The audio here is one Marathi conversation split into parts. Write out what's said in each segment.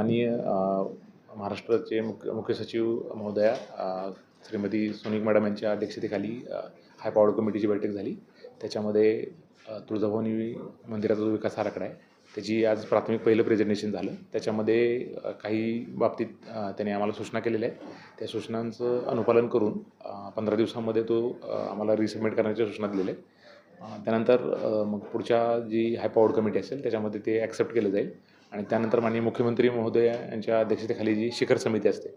माननीय महाराष्ट्राचे मुख्य मुख्य सचिव महोदया श्रीमती सोनिक मॅडम यांच्या अध्यक्षतेखाली हाय पॉवर कमिटीची बैठक झाली. त्याच्यामध्ये तुळजाभवानी मंदिराचा जो विकास आराखडा आहे त्याची आज प्राथमिक पहिलं प्रेझेंटेशन झालं. त्याच्यामध्ये काही बाबतीत त्याने आम्हाला सूचना केलेल्या आहेत. त्या सूचनांचं अनुपालन करून पंधरा दिवसामध्ये तो आम्हाला रिसबमिट करण्याच्या सूचना दिलेल्या आहेत. त्यानंतर मग पुढच्या जी हाय पॉवर कमिटी असेल त्याच्यामध्ये ते ॲक्सेप्ट केलं जाईल. आणि त्यानंतर माननीय मुख्यमंत्री महोदय यांच्या अध्यक्षतेखाली जी शिखर समिती असते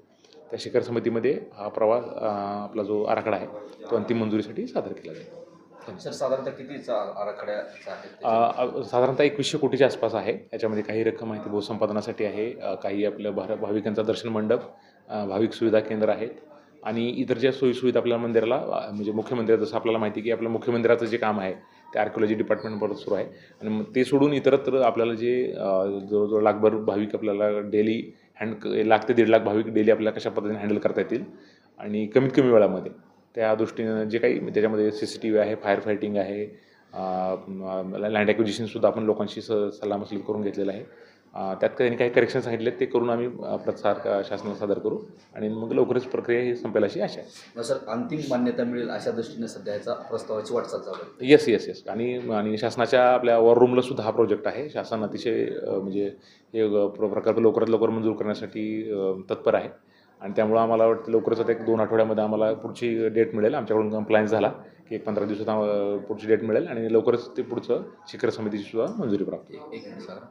त्या शिखर समितीमध्ये हा प्रवास आपला जो आराखडा आहे तो अंतिम मंजुरीसाठी सादर केला जाईल. सर साधारणतः कितीचा आराखड्याचा साधारणतः एकवीसशे कोटीच्या आसपास आहे. याच्यामध्ये काही रक्कम आहे ती भूसंपादनासाठी आहे. काही आपलं भार भाविकांचा दर्शन मंडप भाविक सुविधा केंद्र आहेत. आणि इतर ज्या सोयीसुविधा आपल्या मंदिराला म्हणजे मुख्य मंदिरात जसं आपल्याला माहिती आहे की आपलं मुख्य मंदिराचं जे काम आहे ते आर्किओलॉजी डिपार्टमेंटबरोबर सुरू आहे. आणि मग ते सोडून इतरत्र आपल्याला जे जवळजवळ लाखभर भाविक आपल्याला डेली हँड लाख ते दीड लाख भाविक डेली आपल्याला कशा पद्धतीने हँडल करता येतील आणि कमीत कमी वेळामध्ये. त्या दृष्टीनं जे काही त्याच्यामध्ये सी सी टी व्ही आहे फायर फायटिंग आहे लँड ॲक्विजिशनसुद्धा आपण लोकांशी स सल्लामसलत करून घेतलेलं आहे. त्यात त्यांनी काही करेक्शन सांगितले ते करून आम्ही प्रसार शासनाला सादर करू आणि मग लवकरच प्रक्रिया ही संपेल अशी आशा आहे. सर अंतिम मान्यता मिळेल अशा दृष्टीने सध्या याचा प्रस्तावाची वाटचाल चालू येस येस येस आणि आणि शासनाच्या आपल्या वॉर रूमला सुद्धा हा प्रोजेक्ट आहे. शासन अतिशय म्हणजे हे प्रकल्प लवकरात लवकर मंजूर करण्यासाठी तत्पर आहे. आणि त्यामुळं आम्हाला वाटतं लवकरच एक दोन आठवड्यामध्ये आम्हाला पुढची डेट मिळेल. आमच्याकडून कम्प्लायन्स झाला की एक पंधरा दिवसात आम्हाला पुढची डेट मिळेल आणि लवकरच ते पुढचं शिखर समितीची सुद्धा मंजुरी प्राप्त होईल. एक सर.